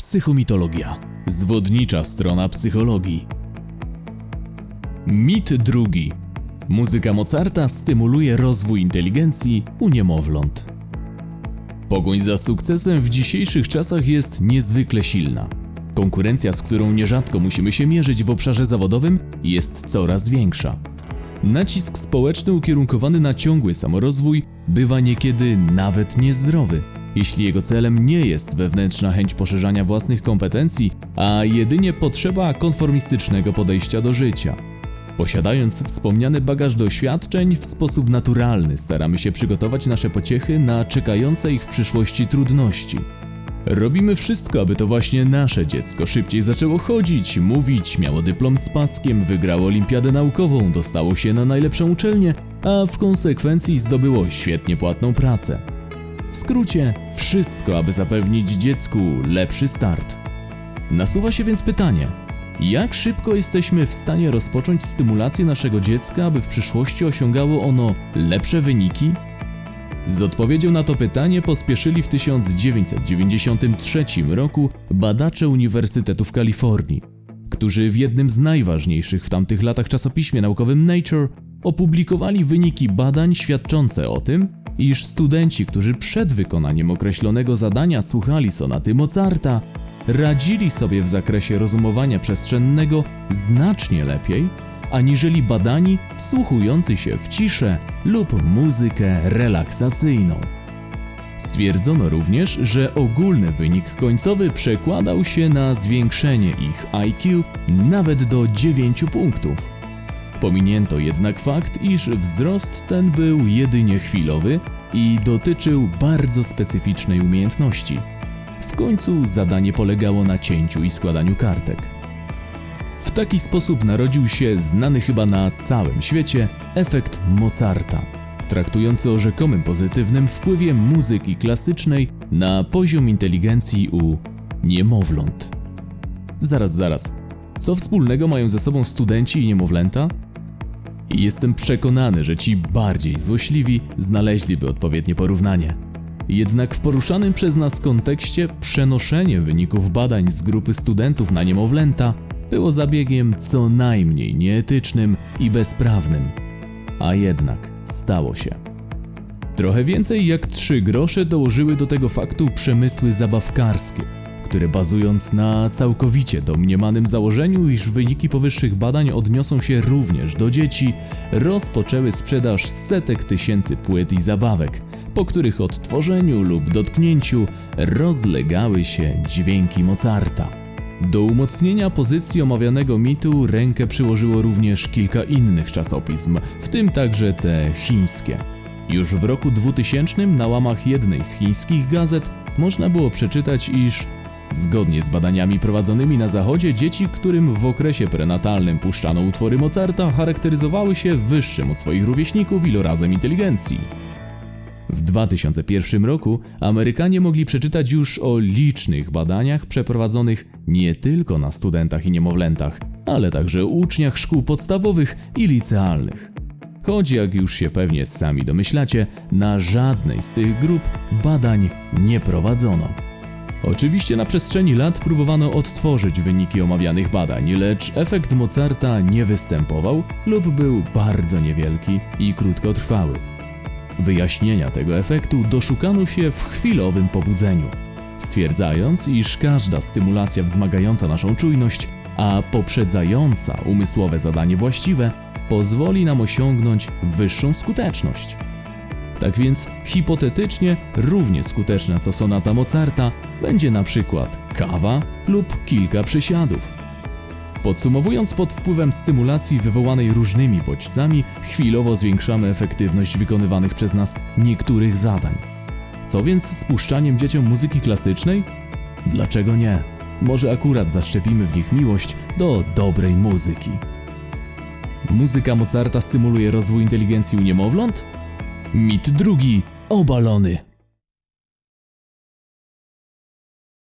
Psychomitologia. Zwodnicza strona psychologii. Mit drugi. Muzyka Mozarta stymuluje rozwój inteligencji u niemowląt. Pogoń za sukcesem w dzisiejszych czasach jest niezwykle silna. Konkurencja, z którą nierzadko musimy się mierzyć w obszarze zawodowym, jest coraz większa. Nacisk społeczny ukierunkowany na ciągły samorozwój bywa niekiedy nawet niezdrowy, jeśli jego celem nie jest wewnętrzna chęć poszerzania własnych kompetencji, a jedynie potrzeba konformistycznego podejścia do życia. Posiadając wspomniany bagaż doświadczeń, w sposób naturalny staramy się przygotować nasze pociechy na czekające ich w przyszłości trudności. Robimy wszystko, aby to właśnie nasze dziecko szybciej zaczęło chodzić, mówić, miało dyplom z paskiem, wygrało olimpiadę naukową, dostało się na najlepszą uczelnię, a w konsekwencji zdobyło świetnie płatną pracę. W skrócie, wszystko, aby zapewnić dziecku lepszy start. Nasuwa się więc pytanie: jak szybko jesteśmy w stanie rozpocząć stymulację naszego dziecka, aby w przyszłości osiągało ono lepsze wyniki? Z odpowiedzią na to pytanie pospieszyli w 1993 roku badacze Uniwersytetu w Kalifornii, którzy w jednym z najważniejszych w tamtych latach czasopiśmie naukowym Nature opublikowali wyniki badań świadczące o tym, iż studenci, którzy przed wykonaniem określonego zadania słuchali sonaty Mozarta, radzili sobie w zakresie rozumowania przestrzennego znacznie lepiej, aniżeli badani wsłuchujący się w ciszę lub muzykę relaksacyjną. Stwierdzono również, że ogólny wynik końcowy przekładał się na zwiększenie ich IQ nawet do 9 punktów. Pominięto jednak fakt, iż wzrost ten był jedynie chwilowy i dotyczył bardzo specyficznej umiejętności. W końcu zadanie polegało na cięciu i składaniu kartek. W taki sposób narodził się znany chyba na całym świecie efekt Mozarta, traktujący o rzekomym pozytywnym wpływie muzyki klasycznej na poziom inteligencji u niemowląt. Zaraz, zaraz. Co wspólnego mają ze sobą studenci i niemowlęta? I jestem przekonany, że ci bardziej złośliwi znaleźliby odpowiednie porównanie. Jednak w poruszanym przez nas kontekście przenoszenie wyników badań z grupy studentów na niemowlęta było zabiegiem co najmniej nieetycznym i bezprawnym. A jednak stało się. Trochę więcej jak trzy grosze dołożyły do tego faktu przemysły zabawkarskie, które bazując na całkowicie domniemanym założeniu, iż wyniki powyższych badań odniosą się również do dzieci, rozpoczęły sprzedaż setek tysięcy płyt i zabawek, po których odtworzeniu lub dotknięciu rozlegały się dźwięki Mozarta. Do umocnienia pozycji omawianego mitu rękę przyłożyło również kilka innych czasopism, w tym także te chińskie. Już w roku 2000 na łamach jednej z chińskich gazet można było przeczytać, iż Zgodnie z badaniami prowadzonymi na zachodzie, dzieci, którym w okresie prenatalnym puszczano utwory Mozarta, charakteryzowały się wyższym od swoich rówieśników ilorazem inteligencji. W 2001 roku Amerykanie mogli przeczytać już o licznych badaniach przeprowadzonych nie tylko na studentach i niemowlętach, ale także uczniach szkół podstawowych i licealnych. Choć, jak już się pewnie sami domyślacie, na żadnej z tych grup badań nie prowadzono. Oczywiście na przestrzeni lat próbowano odtworzyć wyniki omawianych badań, lecz efekt Mozarta nie występował lub był bardzo niewielki i krótkotrwały. Wyjaśnienia tego efektu doszukano się w chwilowym pobudzeniu, stwierdzając, iż każda stymulacja wzmagająca naszą czujność, a poprzedzająca umysłowe zadanie właściwe, pozwoli nam osiągnąć wyższą skuteczność. Tak więc hipotetycznie równie skuteczna co sonata Mozarta będzie na przykład kawa lub kilka przysiadów. Podsumowując, pod wpływem stymulacji wywołanej różnymi bodźcami, chwilowo zwiększamy efektywność wykonywanych przez nas niektórych zadań. Co więc z puszczaniem dzieciom muzyki klasycznej? Dlaczego nie? Może akurat zaszczepimy w nich miłość do dobrej muzyki. Muzyka Mozarta stymuluje rozwój inteligencji u niemowląt? Mit drugi, obalony.